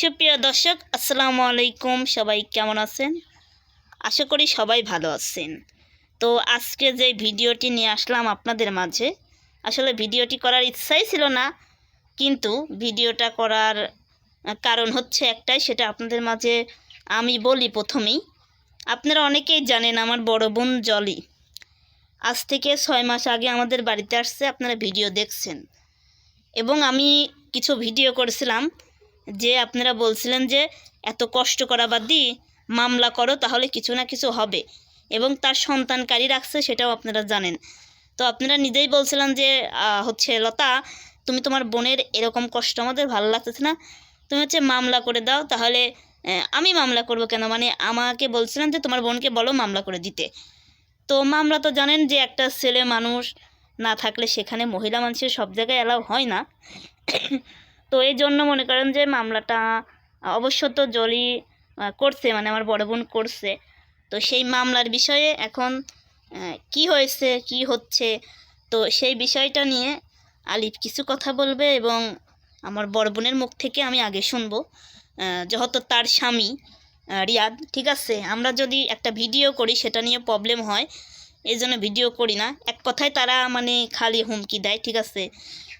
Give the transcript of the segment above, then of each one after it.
সুপ্রিয় দর্শক, আসসালামু আলাইকুম। সবাই কেমন আছেন? আশা করি সবাই ভালো আছেন। তো আজকে যে ভিডিওটি নিয়ে আসলাম আপনাদের মাঝে, আসলে ভিডিওটি করার ইচ্ছাই ছিল না, কিন্তু ভিডিওটা করার কারণ হচ্ছে একটাই, সেটা আপনাদের মাঝে আমি বলি প্রথমেই। আপনারা অনেকেই জানেন আমার বড় বোন জলি। আজ থেকে ছয় মাস আগে আমাদের বাড়িতে আসছে, আপনারা ভিডিও দেখছেন। এবং আমি কিছু ভিডিও করেছিলাম যে আপনারা বলছিলেন যে এত কষ্ট করা বাদ দিয়ে মামলা করো, তাহলে কিছু না কিছু হবে। এবং তার সন্তানকারী রাখছে, সেটাও আপনারা জানেন। তো আপনারা নিজেই বলছিলেন যে হচ্ছে, লতা, তুমি তোমার বোনের এরকম কষ্ট আমাদের ভালো লাগতেছে না। তুমি হচ্ছে মামলা করে দাও, তাহলে আমি মামলা করব কেন? মানে আমাকে বলছিলেন যে, তোমার বোনকে বলো মামলা করে দিতে। তো মামলা তো জানেন যে, একটা ছেলে মানুষ না থাকলে সেখানে মহিলা মানুষের সব জায়গায় অ্যালাউ হয় না। তো এই জন্য মনে করেন যে মামলাটা, অবশ্য তো জলি করছে মানে আমার বড় বোন করছে। তো সেই মামলার বিষয়ে এখন কি হয়েছে, কি হচ্ছে, তো সেই বিষয়টা নিয়ে আলিফ কিছু কথা বলবে এবং আমার বড় বোনের মুখ থেকে আমি আগে শুনব। যেহেতু তার স্বামী রিয়াদ, ঠিক আছে? আমরা যদি একটা ভিডিও করি, সেটা নিয়ে প্রবলেম হয়। এই জন্য ভিডিও করি না। এক কথায় তারা মানে খালি হুমকি দেয়, ঠিক আছে?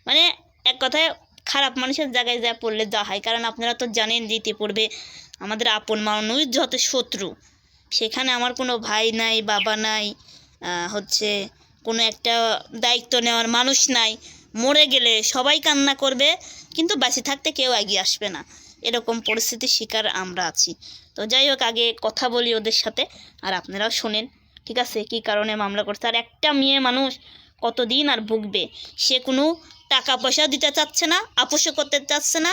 মানে এক কথায় খারাপ মানুষের জায়গায় যা পড়লে যা হয়। কারণ আপনারা তো জানেন যে ইতিপূর্বে আমাদের আপন মানুষ যত শত্রু, সেখানে আমার কোনো ভাই নাই, বাবা নাই হচ্ছে কোনো একটা দায়িত্ব নেওয়ার মানুষ নাই। মরে গেলে সবাই কান্না করবে, কিন্তু বেঁচে থাকতে কেউ এগিয়ে আসবে না। এরকম পরিস্থিতির শিকার আমরা আছি। তো যাই হোক, আগে কথা বলি ওদের সাথে, আর আপনারাও শোনেন, ঠিক আছে? কী কারণে মামলা করছে? আর একটা মেয়ে মানুষ কতদিন আর ভুগবে? সে কোনো টাকা পয়সা দিতে চাচ্ছে না আপোষও করতে চাচ্ছে না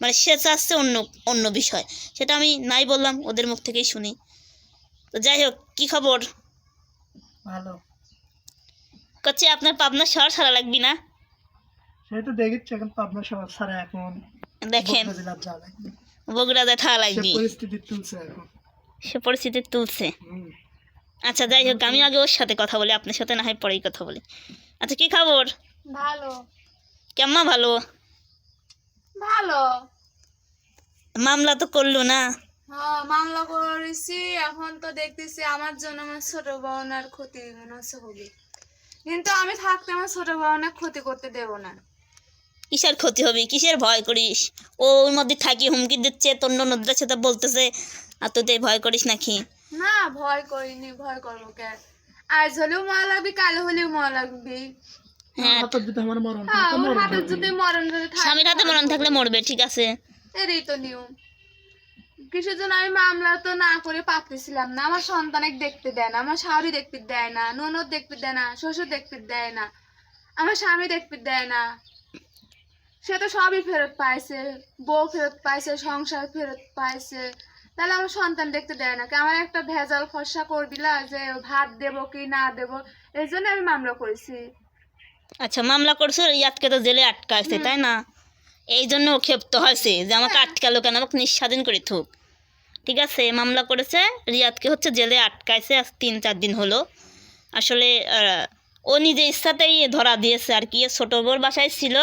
মানে সে চাচ্ছে অন্য অন্য বিষয়। সেটা আমি নাই বললাম ওদের মুখ থেকেই শুনি। তো যাই হোক কী খবর? ভালো। করছে আপনার পাবনা শহর ছাড়া লাগবি না? তো দেখেছি এখন পাবনা শহর ছাড়া এখন দেখেন বগুড়া যা লাগবে। সে লাগবি। পরিস্থিতি তুলছে এখন। সে পরিস্থিতি তুলছে। আচ্ছা যাই হোক আমি আগে ওর সাথে কথা বলি আপনার সাথে না হয় পরেই কথা বলি। আচ্ছা কি খবর? ভালো। কেমন ভালো? ভালো। মামলা তো করল না? হ্যাঁ মামলা করেছি এখন তো দেখতেছি আমার জন্য আমার ছোট বোনের ক্ষতি হবে কিন্তু আমি থাকতে আমার ছোট বোনের ক্ষতি করতে দেব না। কিসের ক্ষতি হবে? কিসের ভয় করিস? ও ওর মধ্যে থাকি হুমকি দিচ্ছে তোর নদীর সাথে বলতেছে আর তুই ভয় করিস নাকি? না ভয় করিনি ভয় করব কে? আজ হলেও মা লাগবে কাল হলেও মা লাগবে স্বামীর হাতে মরণ থাকলে মরবে ঠিক আছে। এরই তো নিয়ম। কিসের জন্য আমি মামলা তো না করে না আমার দেখতে দেয় না আমার শাশুড়ি দেখতে দেয় না ননদ দেখতে দেয় না শ্বশুর দেখতে দেয় না আমার স্বামী দেখতে দেয় না। সে তো সবই ফেরত পাইছে বউ ফেরত পাইছে সংসার ফেরত পাইছে। তাহলে আমার সন্তান দেখতে দেয় না আমার একটা ভেজাল ফর্সা করবিলা যে ভাত দেবো কি না দেবো এই জন্য আমি মামলা করেছি। আচ্ছা মামলা করছ ইয়াদকে তো জেলে আটকাইছে তাই না? এই জন্য ও ক্ষেপ্ত হয়েছে যে আমাকে আটকালো কেন? আমাকে নিঃস্বাধীন করে থুক। ঠিক আছে মামলা করেছে রিয়াদকে হচ্ছে জেলে আটকাইছে আজ তিন চার দিন হলো। আসলে ও নিজে ইচ্ছাতেই ধরা দিয়েছে আর কি। ছোটো বোর বাসায় ছিল।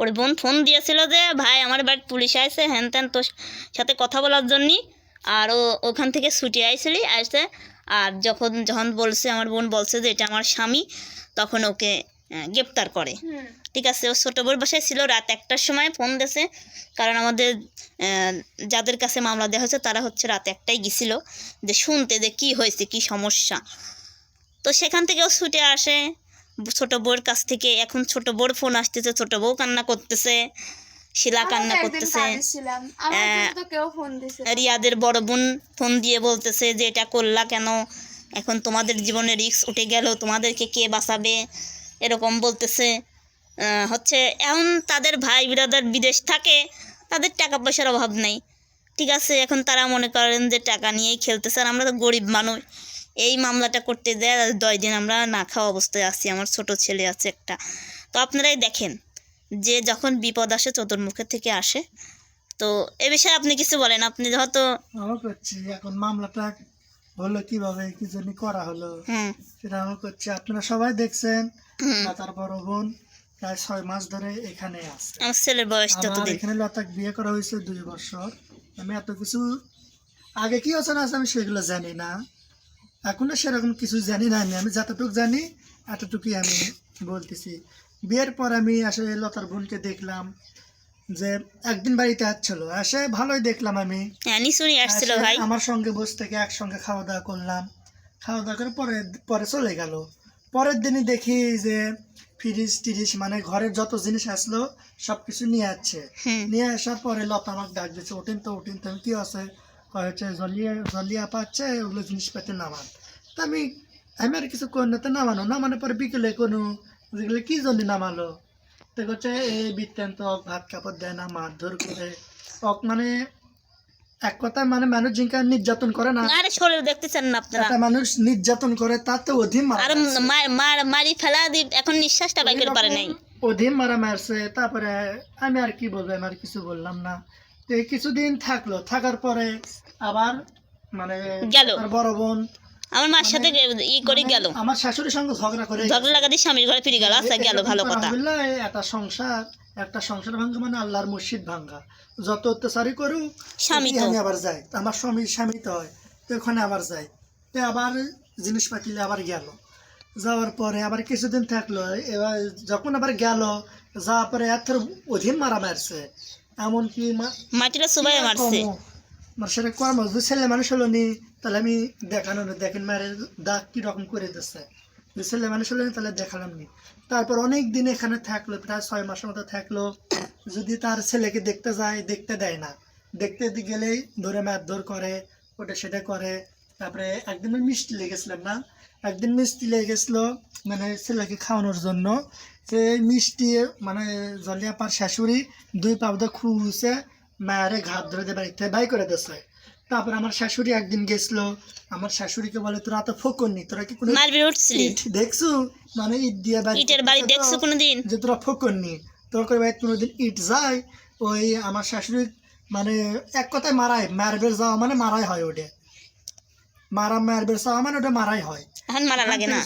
ওর বোন ফোন দিয়েছিল যে ভাই আমার বাড়িতে পুলিশ আইছে হ্যান ত্যান তোর সাথে কথা বলার জন্যই। আর ও ওখান থেকে ছুটি আইছিলি আসছে আর যখন যখন বলছে আমার বোন বলছে যে এটা আমার স্বামী তখন ওকে গ্রেপ্তার করে। ঠিক আছে ও ছোটো বোর বাসায় ছিল রাত একটার সময় ফোন দিয়েছে। কারণ আমাদের যাদের কাছে মামলা দেওয়া হয়েছে তারা হচ্ছে রাত একটাই গেছিল। যে শুনতে যে কি হয়েছে কি সমস্যা। তো সেখান থেকেও ছুটে আসে। ছোট বউর কাছ থেকে এখন ছোট বউর ফোন আসতেছে ছোট বউ কান্না করতেছে। শিলা কান্না করতেছে। না। রিয়াদের বড় বোন ফোন দিয়ে বলতেছে যে এটা করলা কেন? এখন তোমাদের জীবনে রিস্ক উঠে গেল তোমাদেরকে কে বাঁচাবে? এরকম বলতেছে হচ্ছে এখন তাদের ভাই বিরাদার বিদেশ থাকে, তাদের টাকা পয়সার অভাব নেই। ঠিক আছে, এখন তারা মনে করেন যে টাকা নিয়েই খেলতেছে আর আমরা তো গরিব মানুষ। এই মামলাটা করতে দেয় দশ দিন আমরা না খাওয়া অবস্থায় আছি, আমার ছোট ছেলে আছে একটা। তো আপনারাই দেখেন, যে যখন বিপদ আসে চতুর্মুখের থেকে আসে। তো এ বিষয়ে আপনি কিছু বলেন, আপনি হয়তো এখন মামলাটা হলো কীভাবে? কি জন্য করা হলো? সেটা আমার করছি। আপনারা সবাই দেখছেন তার বড় বোন প্রায় ছয় মাস ধরে এখানে আছে। আমার ছেলের বয়স ততদিন এখানে লতাক বিয়ে করা হয়েছে দুই বছর। আমি এত কিছু আগে কি আছে না আমি সেগুলো জানি না। এখন সেরকম কিছু জানি না আমি। আমি যতটুকু জানি এতটুকুই আমি বলতেছি। বিয়ের পর আমি আসলে লতার বোনকে দেখলাম। যে একদিন বাড়িতে আসছিল। এসে ভালোই দেখলাম আমি। হ্যাঁ নিশুনি আসছিল ভাই। আমার সঙ্গে বসে থেকে একসঙ্গে খাওয়া দাওয়া করলাম। খাওয়া দাওয়া করে পরে পরে চলে গেল। পরের দিনই দেখি যে ফ্রিজ টিরিজ মানে ঘরের যত জিনিস আসলো সব কিছু নিয়ে আসছে। নিয়ে আসার পরে লতা আমাকে ডাক দিচ্ছে ওঠেন তো ওঠেন তো কি আছে? হচ্ছে জলিয়া জলিয়া পাচ্ছে ওগুলো জিনিসপাতি নামান। তা আমি আমি আর কিছু করি না তো নামানো। নামানোর পরে বিকেলে কোনো যেগুলো কি জন্য নামালো? তো হচ্ছে এই বৃত্তান্ত ভাত কাপড় দেয় না মারধর করে। অক মানে এক কথা মানে মানুষ জিনকা নির্যাতন করে না। আরে শরীর দেখতেছেন না আপনারা? একটা মানুষ নির্যাতন করে তার তো অধীন মারা আর। মার মার ফেলা দি এখন নিঃশ্বাসটা পারে নাই। অধীন মারা মারছে তারপরে আমি আর কি বলব আমি আর কিছু বললাম না। তো কিছুদিন থাকল থাকার পরে আবার মানে গেল। বড় বোন আমার মার সাথে ই করে গেল। আমার শাশুড়ির সঙ্গে ঝগড়া করে ঝগড়া লাগা দিয়ে স্বামীর ঘরে ফিরে গেল। আচ্ছা গেল ভালো কথা। একটা সংসার একটা সংসার ভাঙ্গা মানে আল্লাহর মসজিদ ভাঙ্গা যত অত্যাচারই করুক স্বামী তো। আমি আবার যাই। আমার স্বামী স্বামী তো হয় তো ওখানে আবার যাই। তো আবার জিনিসপাতি আবার গেল। যাওয়ার পরে আবার কিছুদিন থাকল এবার যখন আবার গেল যাওয়ার পরে এত অধীন মারা মারছে। এমনকি মাটিটা সুবাই মারছে। সেটা কর্ম ছেলে মানুষ হলো নি, তাহলে আমি দেখানো না দেখেন মায়ের দাগ কীরকম করে দিচ্ছে ছেলে মানুষ হলো নি, তাহলে দেখালাম নি। তারপর অনেক দিন এখানে থাকল, প্রায় ছয় মাসের মতো থাকল। যদি তার ছেলেকে দেখতে যায়, দেখতে দেয় না। দেখতে গেলেই ধরে মারধর করে, ওটা সেটা করে। তারপরে একদিন মিষ্টি লেগেছিলাম না? একদিন মিষ্টি লেগেছিল মানে ছেলেকে খাওয়ানোর জন্য। সে মিষ্টি মানে জলিয়াপার শাশুড়ি দুই পাবদা খুঁজছে মায়েরে ঘাত ধরে দিয়ে বাড়িতে বাই করে দিচ্ছে তারপর আমার শাশুড়ি একদিন গেছিল আমার শাশুড়িকে বলে তোরা তো ফোকননি তোরা কি কোনো ইট দেখছু? মানে ইট দিয়ে বাড়ি ইটের বাড়ি দেখছ কোনোদিন? যে তোরা ফোকননি তোর করে বাড়ি কোনোদিন ইট যায়? ওই আমার শাশুড়ি মানে এক কথায় মারাই মারবের যাওয়া মানে মারাই হয় ওটা মারা মারবের যাওয়া মানে ওটা মারাই হয়।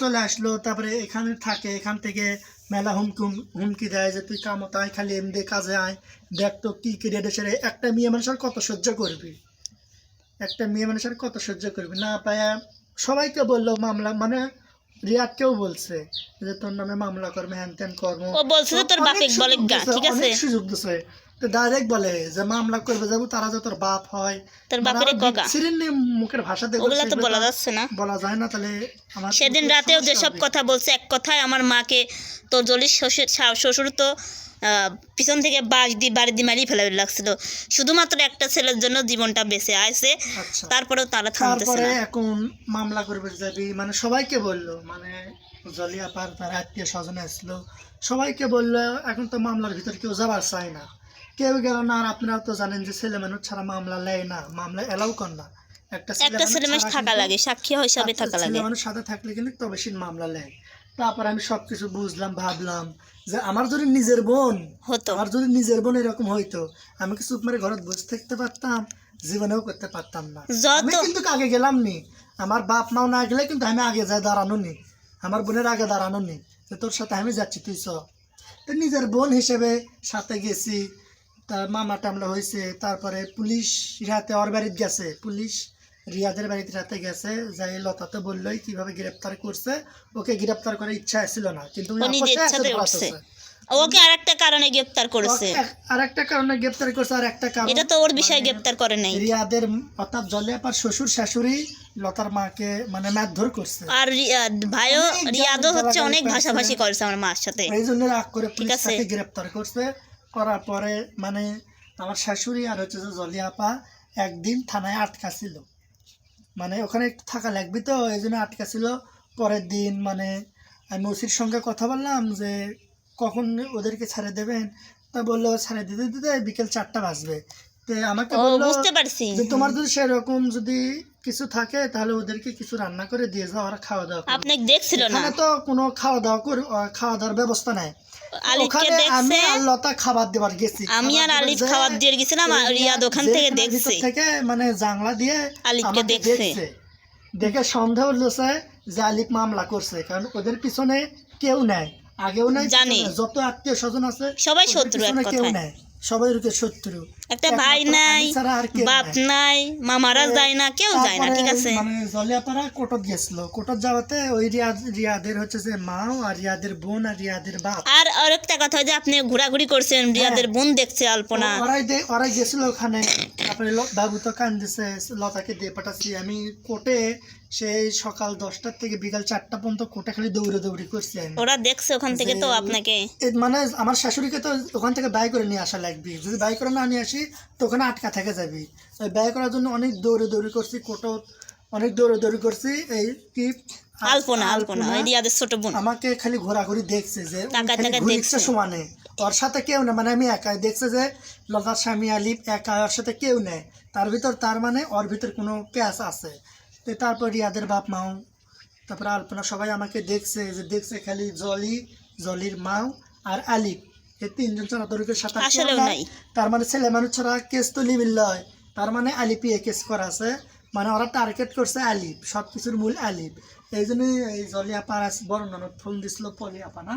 চলে আসলো তারপরে এখানে থাকে এখান থেকে মেলা হুমকি হুমকি দেয় যে তুই কামত আয় খালি এমনি কাজে আয়। দেখ তো কী কেরিয়ার সেরে একটা মেয়ে মানুষের কত সহ্য করবি? একটা মেয়ে মানুষের কত সহ্য করবি? না পায়া সবাইকে বলল মামলা মানে রিয়াদকেও বলছে যে তোর নামে মামলা করবে হ্যান ত্যান কর্ম ও বলছে তোর বলে ঠিক আছে? সুযোগ দিছে। তো ডাইরেক্ট বলে যে মামলা করবে যাব তারা যে তোর বাপ হয়। তোর মানে বাপের আরও কগা বিচ্ছিন্ন মুখের ভাষা দেখো ওগুলা তো বলা যাচ্ছে না। বলা যায় না তাহলে আমার সেদিন রাতেও সমস্যা যেসব কথা বলছে এক কথায় আমার মাকে তোর জলির শ্বশুর তো পিছন থেকে বাস দিয়ে বাড়ি দিয়ে মারিয়ে ফেলাবে লাগছিল। শুধুমাত্র একটা ছেলের জন্য জীবনটা বেঁচে আছে। আচ্ছা। তারপরেও তারা থামতেছে তারপরে না এখন মামলা করবে যাবি মানে সবাইকে বলল মানে জলিয়া পার তার আত্মীয় স্বজন আসলো সবাইকে বলল এখন তো মামলার ভিতর কেউ যাবার চায় না। কেউ গেল না আর আপনারা তো জানেন যে ছেলে মানুষ ছাড়া মামলা নেয় না মামলা এলাও কর না। একটা একটা ছেলে ছাড়া থাকা লাগে সাক্ষী হিসাবে থাকা লাগে। ছেলে মানুষ সাথে থাকলে কিন্তু তবে সে মামলা নেয়। তারপর আমি সবকিছু বুঝলাম ভাবলাম যে আমার যদি নিজের বোন হতো। আমার যদি নিজের বোন এরকম হইতো আমি কি চুপ মেরে ঘরে বসে থাকতে পারতাম? জীবনেও করতে পারতাম না। আমি কিন্তু আগে গেলাম নি। আমার বাপ মাও না গেলে কিন্তু আমি আগে যাই দাঁড়ানো নি। আমার বোনের আগে দাঁড়ানো নি। তোর সাথে আমি যাচ্ছি তুই চ। নিজের বোন হিসেবে সাথে গেছি। তার মামা টামলা হয়েছে তারপরে পুলিশ রাতে ওর বাড়িতে গেছে। পুলিশ রিয়াদের বাড়িতে রাতে গেছে যাই লতাতে বললোই কীভাবে গ্রেপ্তার করছে। ওকে গ্রেপ্তার করার ইচ্ছা ছিল না কিন্তু। ওকে আর একটা কারণে গ্রেপ্তার করেছে। আর একটা কারণে গ্রেপ্তার করছে আর একটা কারণ এটা তো ওর বিষয়ে মানে গ্রেপ্তার করে নাই। রিয়াদের অর্থাৎ জলিয়াপার শ্বশুর শাশুড়ি লতার মাকে মানে মারধর করছে। আর ভাইও রিয়াদও হচ্ছে অনেক। ভাষাভাষি করেছে আমার মার সাথে। এই জন্য রাগ করে পুলিশ। তাকে গ্রেপ্তার করছে। করার পরে মানে আমার শাশুড়ি আর হচ্ছে যে জলিয়াপা একদিন থানায় আটকা ছিল মানে ওখানে একটু থাকা লাগবে তো এই জন্য আটকা ছিল পরের দিন মানে আমি ওসির সঙ্গে কথা বললাম যে কখন ওদেরকে ছেড়ে দেবেন? তা বলল ছেড়ে দিতে দিতে বিকেল চারটা বাজবে। তো আমাকে বলল বুঝতে পারছি। তোমার যদি সেরকম যদি কিছু থাকে তাহলে ওদেরকে কিছু রান্না করে দিয়ে যাও ওরা খাওয়া দাওয়া আপনি দেখছিল না? এখানে তো কোনো খাওয়া দাওয়া কর খাওয়া দাওয়ার ব্যবস্থা নাই। ওখানে আমি আর লতা খাবার দেবার গেছি। আমি আর আলিফ খাবার দিয়ে গেছিলাম আর রিয়াদ ওখান থেকে দেখছে। থেকে মানে জানলা দিয়ে আলিফকে দেখছে। দেখে সন্দেহ হচ্ছে যে আলিফ মামলা করছে কারণ ওদের পিছনে কেউ নাই। আগেও নাই জানি। যত আত্মীয় স্বজন আছে সবাই শত্রু কেউ। নাই। সবাই ওকে শত্রু। একটা ভাই নাই বাপ নাই। মামারা যায় না কেউ যায় না ঠিক আছে? মানে জলিয়াপাড়া কোটত গেছিল। কোটত যাওয়াতে ওই রিয়াদ রিয়াদের হচ্ছে যে আর রিয়াদের বোন আর রিয়াদের বাপ। আর আরেকটা কথা যে আপনি ঘোরাঘুরি করছেন রিয়াদের বোন দেখছে আলপনা। ওরাই দে- ওরাই গেছিল ওখানে। তারপরে বাবু তো কান্দিছে লতাকে দিয়ে পাঠাচ্ছি। আমি কোটে সেই সকাল দশটার থেকে বিকাল চারটা পর্যন্ত কোটে খালি দৌড়ে দৌড়ি করছি আমি। ওরা দেখছে ওখান থেকে তো আপনাকে। মানে আমার শাশুড়িকে তো ওখান থেকে বাই করে নিয়ে আসা লাগবে। যদি বাই করে না নিয়ে আসি তো ওখানে আটকা থেকে যাবি। ওই বাই করার জন্য অনেক দৌড়ে দৌড়ি করছি কোটো অনেক দৌড়ে দৌড়ি করছি এই কি? আলপনা আলপনা। রিয়াদের ছোট বোন। আমাকে খালি ঘোরাঘুরি দেখছে যে। সমানে ওর সাথে কেউ না মানে আমি একাই। দেখছে যে লতার স্বামী আলিপ একা ওর সাথে কেউ নেই। তার ভিতর তার মানে ওর ভিতর কোনো প্যাস আছে। তো তারপর রিয়াদের বাপ মাও তারপরে আলপনা সবাই আমাকে দেখছে যে দেখছে খালি জলি জলির মাও আর আলিপ এই তিনজন ছাড়া তরিকের সাথে আর আসলেও নাই। তার মানে ছেলে মানুষ ছাড়া কেস তো লিবিল লয়। তার মানে আলিপি এ কেস করা আছে। মানে ওরা টার্গেট করছে আলিপ সব কিছুর মূল আলিপ। এই জন্যই এই জলিয়াপা আর বড় ননদ ফোন দিছিল পলিয়াপা না?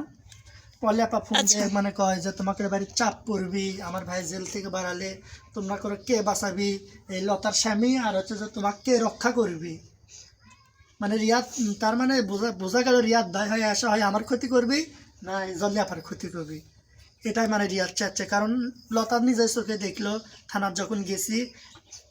পলিয়াপা ফোন আচ্ছা। দিয়ে মানে কয় যে তোমাকে বাড়ি চাপ পড়বি আমার ভাই জেল থেকে বাড়ালে তোমরা করে কে বাঁচাবি? এই লতার স্বামী আর হচ্ছে যে তোমাকে কে রক্ষা করবি? মানে রিয়াদ তার মানে বোঝা বোঝা গেল রিয়াদ দায় হয়ে আসা হয় আমার ক্ষতি করবি না জলিয়াপার ক্ষতি করবি। এটাই মানে রিয়াদ চাচ্ছে। কারণ লতা নিজের চোখে দেখল থানার যখন গেছি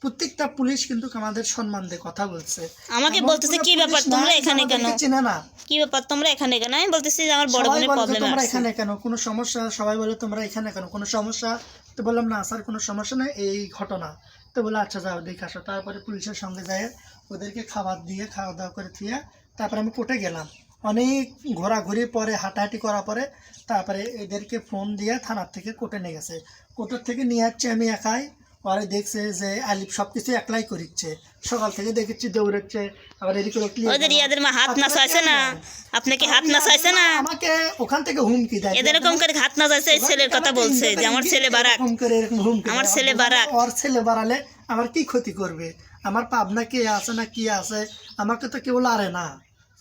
প্রত্যেকটা পুলিশ কিন্তু আমাদের সম্মান দিয়ে কথা বলছে। আমাকে বলতেছে কি ব্যাপার তোমরা এখানে কেন? চেনে না। কি ব্যাপার তোমরা এখানে কেন? আমি বলতেছি যে আমার বড় বোনের প্রবলেম তোমরা এখানে কেন? কোনো সমস্যা? সবাই বলে তোমরা এখানে কেন? কোনো সমস্যা? তো বললাম না স্যার কোনো সমস্যা নেই এই ঘটনা। তো বলে আচ্ছা যাও দেখে আসো। তারপরে পুলিশের সঙ্গে যায় ওদেরকে খাবার দিয়ে খাওয়া দাওয়া করে দিয়ে তারপরে আমি কোর্টে গেলাম। অনেক ঘোরাঘুরি পরে হাঁটাহাঁটি করার পরে তারপরে এদেরকে ফোন দিয়ে থানার থেকে কোর্টে নিয়ে গেছে। কোর্টের থেকে নিয়ে যাচ্ছে আমি একাই। পরে দেখছে যে আলিপ সব কিছু একলাই করিচ্ছে। সকাল থেকে দেখেছি দৌড়াচ্ছে আবার এদিকে ওই মা হাত না? চাইছে না হাত না চাইছে না? আমাকে ওখান থেকে হুমকি দেয়। এদের এরকম করে হাত না চাইছে এই ছেলের কথা বলছে যে আমার ছেলে বারাক। এরকম করে এরকম হুমকি আমার ছেলে বারাক। ওর ছেলে বাড়ালে আমার কি ক্ষতি করবে? আমার পাবনা কে আছে না কি আছে? আমাকে তো কেউ লারে না।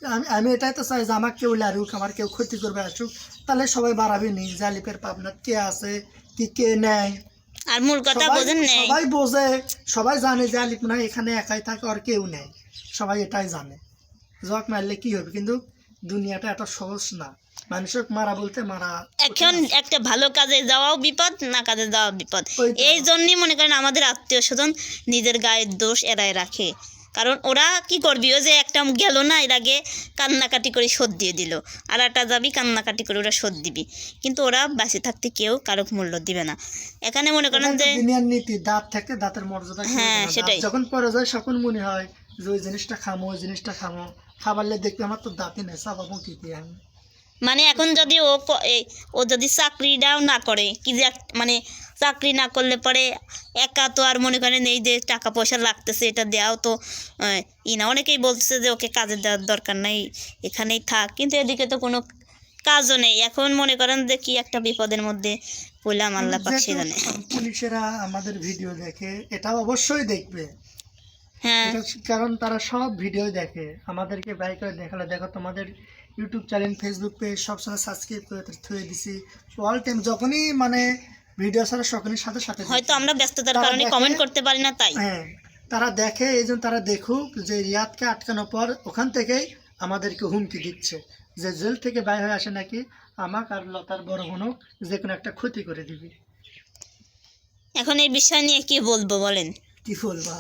আমি আমি এটাই তো চাই যে আমার কেউ লারুক আমার কেউ ক্ষতি করবে আসুক। তাহলে সবাই বাড়াবে নি জালিপের পাবনা কে আছে কি কে নেয় আর মূল কথা বোঝেন নেই। সবাই বোঝে সবাই জানে যে আলিপ না এখানে একাই থাকে আর কেউ নেই। সবাই এটাই জানে। জক মারলে কি হবে? কিন্তু দুনিয়াটা এত সহজ না। মানুষের মারা বলতে মারা এখন একটা ভালো কাজে যাওয়াও বিপদ না কাজে যাওয়া বিপদ। এই জন্যই মনে করেন আমাদের আত্মীয় স্বজন নিজের গায়ের দোষ এড়ায় রাখে। কারণ ওরা কি করবি? ও যে একটা গেল না এর আগে কান্নাকাটি করে শোধ দিয়ে দিল। আর একটা যাবি কান্নাকাটি করে ওরা শোধ দিবি। কিন্তু ওরা বাঁচে থাকতে কেউ কারও মূল্য দিবে না। এখানে মনে করেন যে নীতি দাঁত থাকতে দাঁতের মর্যাদা হ্যাঁ, সেটাই। যখন পরে যায় সকল মনে হয় যে ওই জিনিসটা খামো ওই জিনিসটা খামো। খাবারলে দেখবে আমার তো দাঁতই নেই সব কি দিয়ে আমি? মানে এখন যদি ও ও যদি চাকরিটাও না করে কি যে মানে চাকরি না করলে পরে একা তো আর মনে করেন এই যে টাকা পয়সা লাগতেছে এটা দেওয়াও তো ই না। অনেকেই বলতেছে যে ওকে কাজে দেওয়ার দরকার নাই এখানেই থাক। কিন্তু এদিকে তো কোনো কাজও নেই। এখন মনে করেন যে কি একটা বিপদের মধ্যে পড়লাম আল্লাহ পাক সে জানে পুলিশেরা আমাদের ভিডিও দেখে এটা অবশ্যই দেখবে। হ্যাঁ। কারণ তারা সব ভিডিও দেখে। আমাদেরকে বাই করে দেখালে দেখো তোমাদের ইউটিউব চ্যানেল ফেসবুক পেজ সবসময় সাবস্ক্রাইব করে থুয়ে দিছি। অল টাইম যখনই মানে ভিডিও ছাড়া সকলের সাথে সাথে হয়তো আমরা ব্যস্ততার কারণে কমেন্ট করতে পারি না তাই। হ্যাঁ তারা দেখে এই জন্য তারা দেখুক যে রিয়াদকে আটকানোর পর ওখান থেকেই আমাদেরকে হুমকি দিচ্ছে। যে জেল থেকে বাইরে হয়ে আসে নাকি আমাকে আর লতার বড় বোনক যে কোনো একটা ক্ষতি করে দিবি। এখন এই বিষয় নিয়ে কি বলব বলেন? কি বলবা?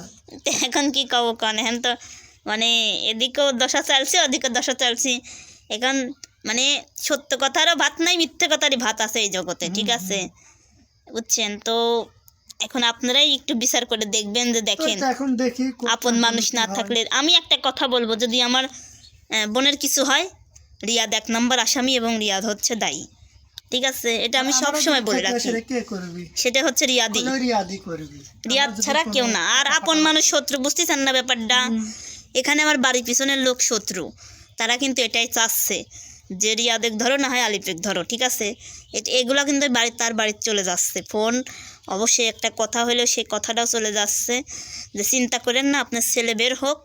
এখন কি কব কারণ এখন তো মানে এদিকেও দশা চালছে ওদিকে দশা চালছি। এখন মানে সত্য কথারও ভাত নাই মিথ্যে কথারই ভাত আছে এই জগতে ঠিক আছে? বুঝছেন? তো এখন আপনারাই একটু বিচার করে দেখবেন যে দেখেন এখন দেখি আপন মানুষ না থাকলে। আমি একটা কথা বলব যদি আমার বোনের কিছু হয় রিয়াদ এক নম্বর আসামি এবং রিয়াদ হচ্ছে দায়ী ঠিক আছে? এটা আমি সব সময় বলে রাখি। সেটা হচ্ছে রিয়াদি রিয়াদ ছাড়া কেউ না। আর আপন মানুষ শত্রু বুঝতেছেন না ব্যাপারটা? এখানে আমার বাড়ির পিছনের লোক শত্রু। তারা কিন্তু এটাই চাচ্ছে যে রিয়াদেক ধরো না হয় আলিপেক ধরো, ঠিক আছে? এগুলো কিন্তু বাড়ি, তার বাড়িতে চলে যাচ্ছে। ফোন, অবশ্যই একটা কথা হলেও সেই কথাটাও চলে যাচ্ছে যে চিন্তা করেন না, আপনার ছেলে বের হোক,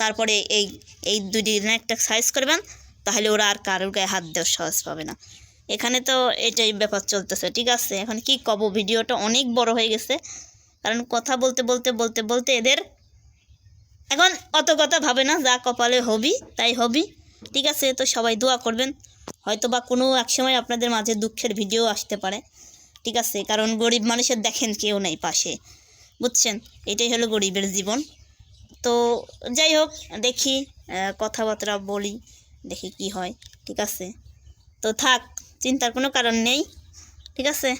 তারপরে এই এই দুই দিনে একটা সাইজ করবেন, তাহলে ওরা আর কারোর গায়ে হাত দেওয়ার সহজ পাবে না। এখানে তো এটাই ব্যাপার চলতেছে, ঠিক আছে? এখন কি কব, ভিডিওটা অনেক বড় হয়ে গেছে। কারণ কথা বলতে বলতে বলতে বলতে এদের এখন অত কথা ভাবে না, যা কপালে হবি, তাই হবি। ঠিক আছে, তো সবাই দোয়া করবেন। হয়তো বা কোনো এক সময় আপনাদের মাঝে দুঃখের ভিডিও আসতে পারে। ঠিক আছে, কারণ গরিব মানুষের দেখেন কেউ নেই পাশে। বুঝছেন? এটাই হলো গরিবের জীবন। তো যাই হোক, দেখি কথাবার্তা বলি, দেখি কি হয়। ঠিক আছে? তো থাক, চিন্তার কোনো কারণ নেই। ঠিক আছে?